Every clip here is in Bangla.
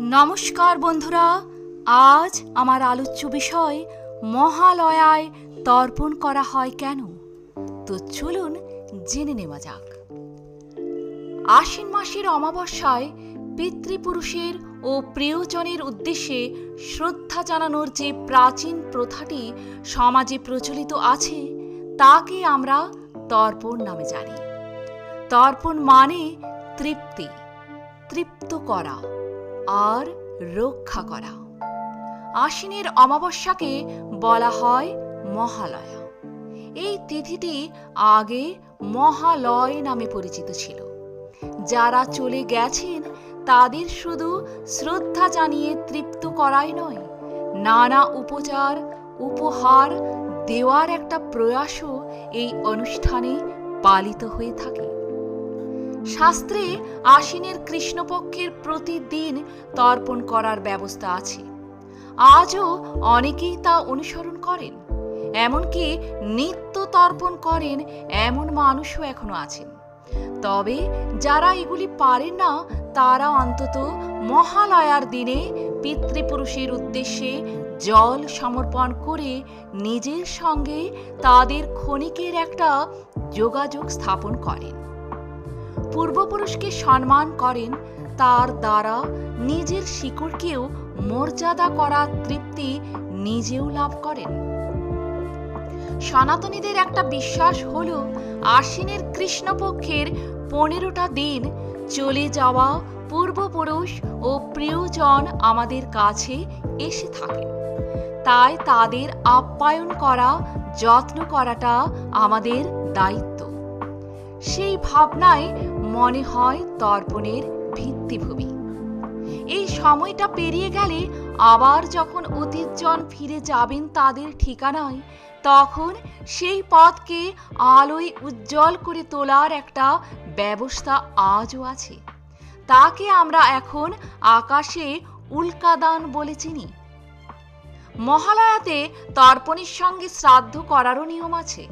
নমস্কার বন্ধুরা, আজ আমার আলোচ্য বিষয় মহালয়ায় তর্পণ করা হয় কেন? তো চলুন জেনে নেওয়া যাক। আশ্বিন মাসের অমাবস্যায় পিতৃপুরুষের ও প্রিয়জনের উদ্দেশ্যে শ্রদ্ধা জানানোর যে প্রাচীন প্রথাটি সমাজে প্রচলিত আছে, তাকে আমরা তর্পণ নামে জানি। তর্পণ মানে তৃপ্তি, তৃপ্ত করা। আর রক্ষা করা। আশ্বিনের অমাবস্যাকে বলা হয় মহালয়া। এই তিথিটি আগে মহালয় নামে পরিচিত ছিল। যারা চলে গেছেন, তাদের শুধু শ্রদ্ধা জানিয়ে তৃপ্ত করাই নয়, নানা উপচার, উপহার দেওয়ার একটা প্রয়াসও এই অনুষ্ঠানে পালিত হয়ে থাকে। শাস্ত্রে আশ্বিনের কৃষ্ণপক্ষের প্রতিদিন তর্পণ করার ব্যবস্থা আছে। আজও অনেকেই তা অনুসরণ করেন, এমনকি নিত্য তর্পণ করেন এমন মানুষও এখনও আছেন। তবে যারা এগুলি পারেন না, তারা অন্তত মহালয়ার দিনে পিতৃপুরুষের উদ্দেশ্যে জল সমর্পণ করে নিজের সঙ্গে তাদের ক্ষণিকের একটা যোগাযোগ স্থাপন করেন। পূর্বপুরুষকে সম্মান করেন, তার দ্বারা নিজের শিকড়কেও মর্যাদা করার তৃপ্তি নিজেও লাভ করেন। সনাতনীদের একটা বিশ্বাস হল, আশ্বিনের কৃষ্ণপক্ষের পনেরোটা দিন চলে যাওয়া পূর্বপুরুষ ও প্রিয়জন আমাদের কাছে এসে থাকে। তাই তাদের আপ্যায়ন করা, যত্ন করাটা আমাদের দায়িত্ব। সেই ভাবনায় মনে হয় তর্পণের ভিত্তিভূমি। এই সময়টা পেরিয়ে গেলে আবার যখন অতীতজন ফিরে যাবেন তাদের ঠিকানায়, তখন সেই পথকে আলোয় উজ্জ্বল করে তোলার একটা ব্যবস্থা আজও আছে। তাকে আমরা এখন আকাশে উল্কাদান বলে চিনি। মহালয়াতে তর্পণের সঙ্গে শ্রাদ্ধ করারও নিয়ম আছে।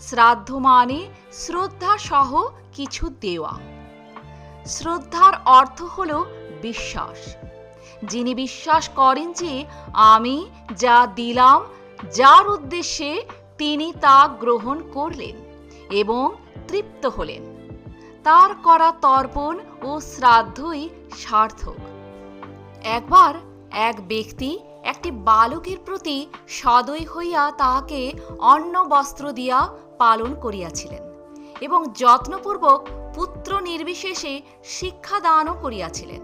শ্রাদ্ধ মানে শ্রদ্ধা সহ কিছু দেওয়া। শ্রদ্ধার অর্থ হল বিশ্বাস। যিনি বিশ্বাস করেন যে আমি যা দিলাম, যার উদ্দেশ্যে তিনি তা গ্রহণ করলেন এবং তৃপ্ত হলেন। তার করা তর্পণ ও শ্রাদ্ধই সার্থক। একবার এক ব্যক্তি একটি বালকের প্রতি সদয় হইয়া তাহাকে অন্ন বস্ত্র দিয়া পালন করিয়াছিলেন এবং যত্নপূর্বক পুত্র নির্বিশেষে শিক্ষাদানও করিয়াছিলেন।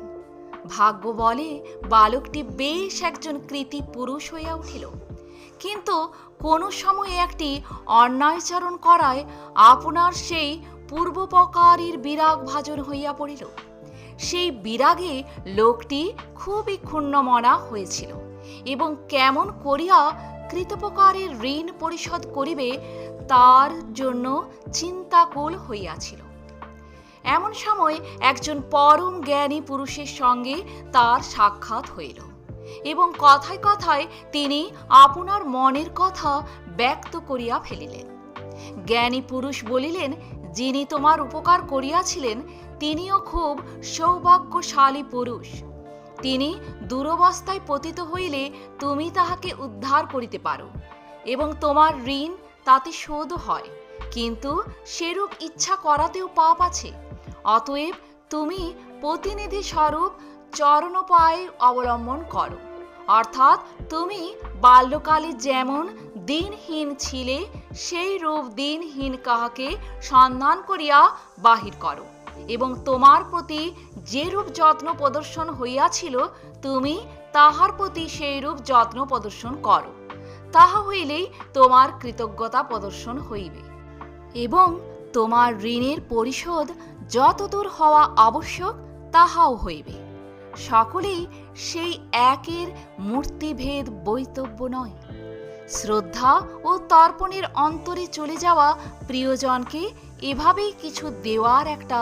ভাগ্য বলে বালকটি বেশ একজন কৃতি পুরুষ হইয়া উঠিল। কিন্তু কোনো সময়ে একটি অন্যায়চরণ করায় আপনার সেই পূর্বপকারীর বিরাগ ভাজন হইয়া পড়িল। সেই বিরাগে লোকটি খুবই ক্ষুণ্ণমনা হয়েছিল। এবং কেমন করিয়া কৃতপকারের ঋণ পরিশোধ করিবে, তার জন্য চিন্তাকুল হইয়াছিল। এমন সময় একজন পরম জ্ঞানী পুরুষের সঙ্গে তার সাক্ষাৎ হইল এবং কথায় কথায় তিনি আপনার মনের কথা ব্যক্ত করিয়া ফেলিলেন। জ্ঞানী পুরুষ বলিলেন, যিনি তোমার উপকার করিয়াছিলেন, তিনিও খুব সৌভাগ্যশালী পুরুষ। তিনি দুরবস্থায় পতিত হইলে তুমি তাহাকে উদ্ধার করিতে পারো, এবং তোমার ঋণ তাতে শোধ হয়, কিন্তু সেরূপ ইচ্ছা করাতেও পাপ আছে। অতএব তুমি প্রতিনিধি স্বরূপ চরণোপায় অবলম্বন করো। অর্থাৎ তুমি বাল্যকালে যেমন দিনহীন ছিলে, সেই রূপ দিনহীন কাহাকে সন্ধান করিয়া বাহির করো। এবং তোমার প্রতি যে রূপ যত্ন প্রদর্শন হইয়াছিল, তুমি তাহার প্রতি সেই রূপ যত্ন প্রদর্শন করো। তাহা হইলেই তোমার কৃতজ্ঞতা প্রদর্শন হইবে। এবং তোমার ঋণের পরিশোধ যতদূর হওয়া আবশ্যক, তাহাও হইবে। সকলেই সেই একের মূর্তিভেদ বৈতব্য নয়। শ্রদ্ধা ও তর্পণের অন্তরে চলে যাওয়া প্রিয়জনকে এভাবেই কিছু দেওয়ার একটা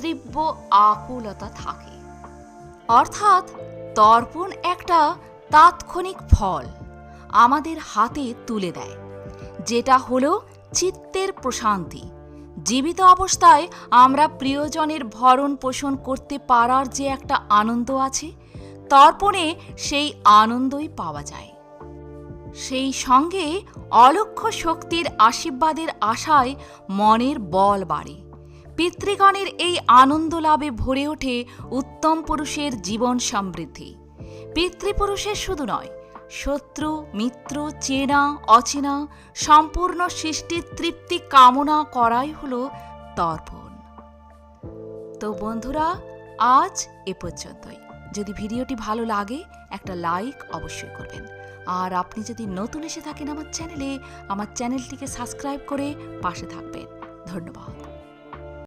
তীব্র আকুলতা থাকে। অর্থাৎ তর্পণ একটা তাৎক্ষণিক ফল আমাদের হাতে তুলে দেয়, যেটা হলো চিত্তের প্রশান্তি। জীবিত অবস্থায় আমরা প্রিয়জনের ভরণ পোষণ করতে পারার যে একটা আনন্দ আছে, তর্পণে সেই আনন্দই পাওয়া যায়। সেই সঙ্গে অলক্ষ শক্তির আশীর্বাদের আশায় মনের বল বাড়ে। পিতৃগণের এই আনন্দ লাভে ভরে ওঠে উত্তম পুরুষের জীবন সমৃদ্ধি। পিতৃপুরুষের শুধু নয়, শত্রু, মিত্র, চেনা, অচেনা, সম্পূর্ণ সৃষ্টির তৃপ্তি কামনা করাই হলো তর্পণ। তো বন্ধুরা, আজ এ পর্যন্তই। যদি ভিডিওটি ভালো লাগে, একটা লাইক অবশ্যই করবেন। আর আপনি যদি নতুন এসে থাকেন আমার চ্যানেলে, আমার চ্যানেলটিকে সাবস্ক্রাইব করে পাশে থাকবেন। ধন্যবাদ।